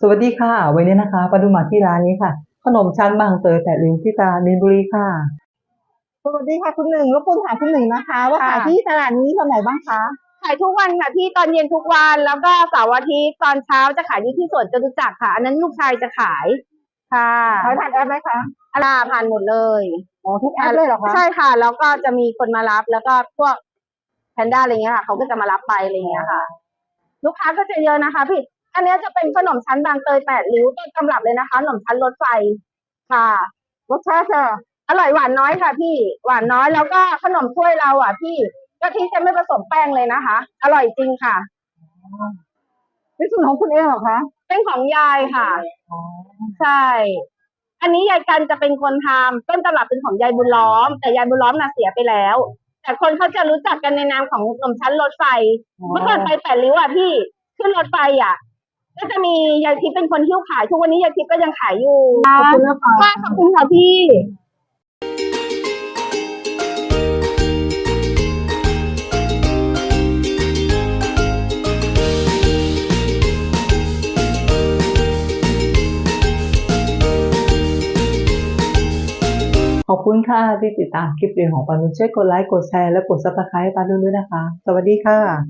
สวัสดีค่ะ วันนี้นะคะปาดูมาที่ร้านนี้ค่ะ ขนมชั้นบางเตยแต่ลิวที่ตาลินบุรีค่ะ สวัสดีค่ะคุณหนึ่งรบกวนถามคุณหนึ่งนะคะ ว่าค่ะขายที่ตลาดนี้วันไหนบ้างคะขายทุกวันค่ะพี่ตอนเย็นทุกวันแล้วก็เสาร์อาทิตย์ตอนเช้าจะขายอยู่ที่สวนจตุจักรค่ะ อันนั้นลูกชายจะขาย ค่ะขายผ่านแอปไหมคะอาลาผ่านหมดเลยอ๋อทุกแอปเลยเหรอคะใช่ค่ะ แล้วก็จะมีคนมารับแล้วก็พวกแพนด้าอะไรเงี้ยค่ะเขาก็จะมารับไปอะไรเงี้ยค่ะ ลูกค้าก็จะเยอะนะคะพี่ อันเนี้ยจะเป็นขนมชั้นบางเตยแปดริ้วต้นตำรับเลยนะคะขนมชั้นรถไฟค่ะรสชาติค่ะอร่อยหวานน้อยค่ะ พี่หวานน้อยแล้วก็ขนมถ้วยเราอะ พี่กะทิจะไม่ผสมแป้งเลยนะคะ อร่อยจริงค่ะเป็นสูตรของคุณเองเหรอคะเป็นของยายค่ะใช่ อันนี้ยายกันจะเป็นคนทำต้นตำรับเป็นของยายบุญล้อม แต่ยายบุญล้อมน่ะเสียไปแล้ว แต่คนเขาจะรู้จักกันในนามของขนมชั้นรถไฟเมื่อก่อนไปแปดริ้วอะพี่ขึ้นรถไฟอะ ก็จะมียายทิพย์เป็นคนที่ขาย ทุกวันนี้ยายทิพย์ก็ยังขายอยู่ ขอบคุณนะคะค่ะขอบคุณค่ะพี่ขอบคุณค่ะที่ติดตามคลิปเรียนของปานุนช่วยกดไลค์ กดแชร์ และกดซับสไครต์ปานุนด้วยนะคะ สวัสดีค่ะ